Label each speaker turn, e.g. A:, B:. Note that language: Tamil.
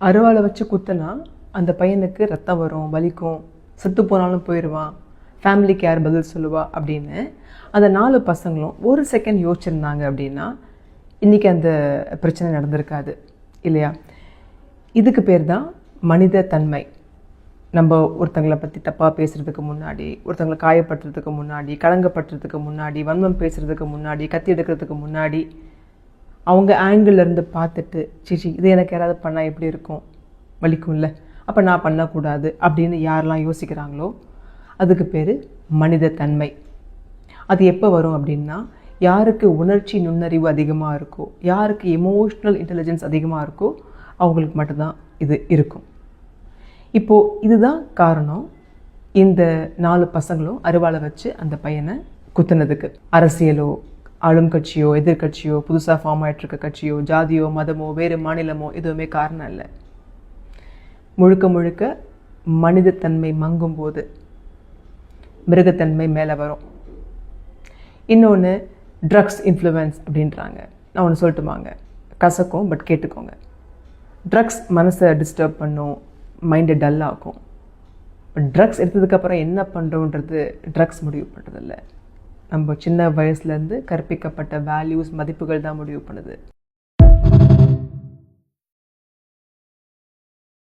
A: அருவாளை வச்சு குத்துனா அந்த பையனுக்கு ரத்தம் வரும் வலிக்கும். செத்து போனாலும் போயிடுவான் ஃபேமிலிக்கு யார் பதில் சொல்லுவா அப்படின்னு அந்த நாலு பசங்களும் ஒரு செகண்ட் யோசிச்சிருந்தாங்க அப்படின்னா இன்றைக்கி அந்த பிரச்சனை நடந்திருக்காது இல்லையா? இதுக்கு பேர் தான் மனித தன்மை. நம்ம ஒருத்தங்களை பற்றி தப்பாக பேசுகிறதுக்கு முன்னாடி ஒருத்தங்களை காயப்படுறதுக்கு முன்னாடி கலங்கப்படுறதுக்கு முன்னாடி வன்மம் பேசுகிறதுக்கு முன்னாடி கத்தி எடுக்கிறதுக்கு முன்னாடி அவங்க ஆங்கிள்லேருந்து பார்த்துட்டு சிச்சி இது எனக்கு யாராவது பண்ணால் எப்படி இருக்கும்? வலிக்கும்ல? அப்போ நான் பண்ணக்கூடாது. அப்படின்னு யாரெல்லாம் யோசிக்கிறாங்களோ அதுக்கு பேர் மனித தன்மை அது எப்போ வரும் அப்படின்னா யாருக்கு உணர்ச்சி நுண்ணறிவு அதிகமாக இருக்கோ யாருக்கு எமோஷ்னல் இன்டெலிஜென்ஸ் அதிகமாக இருக்கோ அவங்களுக்கு மட்டும்தான் இது இருக்கும். இப்போது இதுதான் காரணம். இந்த நாலு பசங்களும் அருவாளை வச்சு அந்த பையனை குத்துனதுக்கு. அரசியலோ ஆளும் கட்சியோ எதிர்க்கட்சியோ புதுசாக ஃபார்ம் ஆகிட்டுருக்க கட்சியோ ஜாதியோ மதமோ வேறு மாநிலமோ எதுவுமே காரணம் இல்லை. முழுக்க முழுக்க மனிதத்தன்மை மங்கும் போது மிருகத்தன்மை மேலே வரும். இன்னொன்று ட்ரக்ஸ் இன்ஃப்ளூயன்ஸ் அப்படின்றாங்க. நான் ஒன்று சொல்லட்டுமாங்க? கசக்கும் பட் கேட்டுக்கோங்க. ட்ரக்ஸ் மனசை டிஸ்டர்ப் பண்ணும் மைண்டை டல்லாகும் பட் ட்ரக்ஸ் எடுத்ததுக்கப்புறம் என்ன பண்ணுறோன்றது ட்ரக்ஸ் முடிவு பண்ணுறதில்ல நம்ம சின்ன வயசுலேருந்து கற்பிக்கப்பட்ட வேல்யூஸ் மதிப்புகள் தான் முடிவு பண்ணுது.